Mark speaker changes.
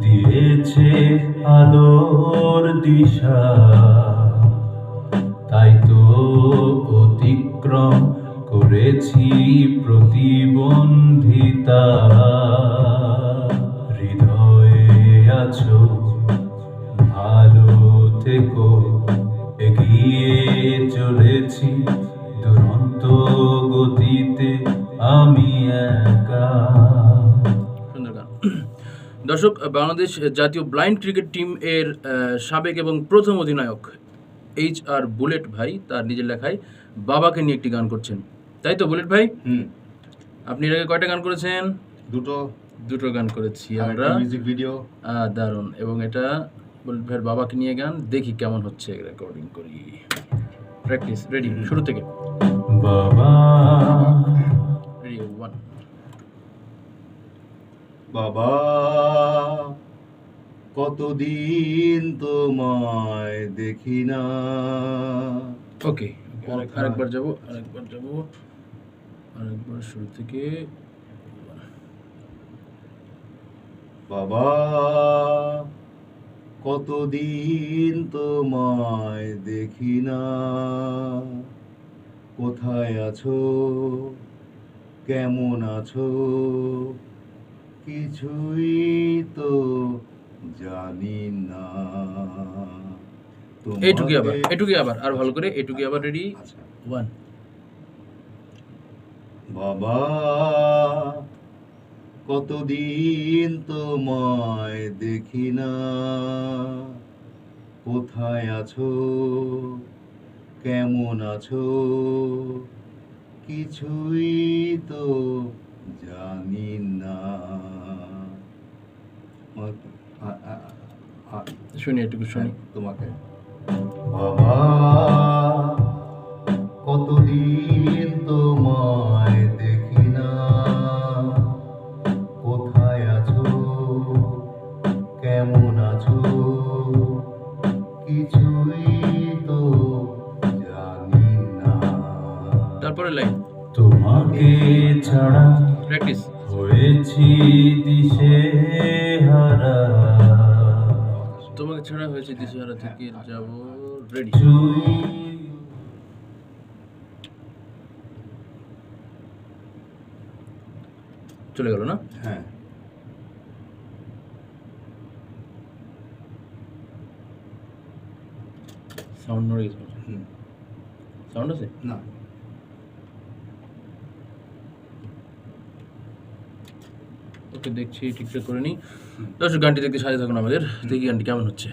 Speaker 1: দিয়েছে আলোর দিশা। তাই তো অতিক্রম করেছি প্রতিবন্ধিতা। হৃদয়ে আছো, ভালো থেকো, এগিয়ে চলেছি। দুরন্ত গতিতে আমি একা।
Speaker 2: দর্শক বাংলাদেশ জাতীয় ব্লাইন্ড ক্রিকেট টিম এর সাবেক এবং প্রথম অধিনায়ক এইচ আর বুলেট ভাই তার নিজের লেখায় বাবাকে নিয়ে একটি গান করছেন। তাই তো বুলেট ভাই?
Speaker 3: হুম।
Speaker 2: আপনি এর আগে কয়টা গান করেছেন?
Speaker 3: দুটো।
Speaker 2: দুটো গান করেছি আমরা।
Speaker 3: মিউজিক ভিডিও
Speaker 2: দারুণ। এবং এটা বুলেট ভাইয়ের বাবাকে নিয়ে গান দেখি কেমন হচ্ছে রেকর্ডিং করি। প্র্যাকটিস রেডি শুরু থেকে।
Speaker 1: বাবা।
Speaker 2: রেডি ওয়ান
Speaker 3: বাবা কতদিন তোমায় দেখি না।
Speaker 2: ওকে আরেকবার যাব আরেকবার যাব আরেকবার শুরু থেকে।
Speaker 3: বাবা কতদিন তোমায় দেখি না। কোথায় আছো? কেমন আছো? কিছুই তো জানি না।
Speaker 2: এইটুকুই আবার এইটুকুই আবার আর ভালো করে এইটুকুই আবার রেডি
Speaker 3: আচ্ছা।
Speaker 2: ওয়ান
Speaker 3: বাবা কতদিন তোমায় দেখি না। কোথায় আছো? কেমন আছো? কিছুই তো জানি না
Speaker 2: শুনি এটুকু শুনি।
Speaker 3: তোমাকে। বাবা কতদিন তোমায় দেখি না। কোথায় আছো? কেমন আছো? কিছুই তো জানি না
Speaker 2: তারপরে লাইন
Speaker 1: তোমাকে ছাড়া
Speaker 2: প্র্যাকটিস।
Speaker 1: হয়েছি দিশে হারা।
Speaker 2: তোমাকে ছাড়া হয়েছে দিশাহারা থেকে যাব রেডি চলে গেল না?
Speaker 3: হ্যাঁ।
Speaker 2: সাউন্ড নড়ে গেছে। সাউন্ড আছে?
Speaker 3: না।
Speaker 2: ওকে দেখছি ঠিকঠাক করে নিই। দর্শক, গানটি দেখতে সাজে থাকুন আমাদের। দেখি গানটি কেমন হচ্ছে।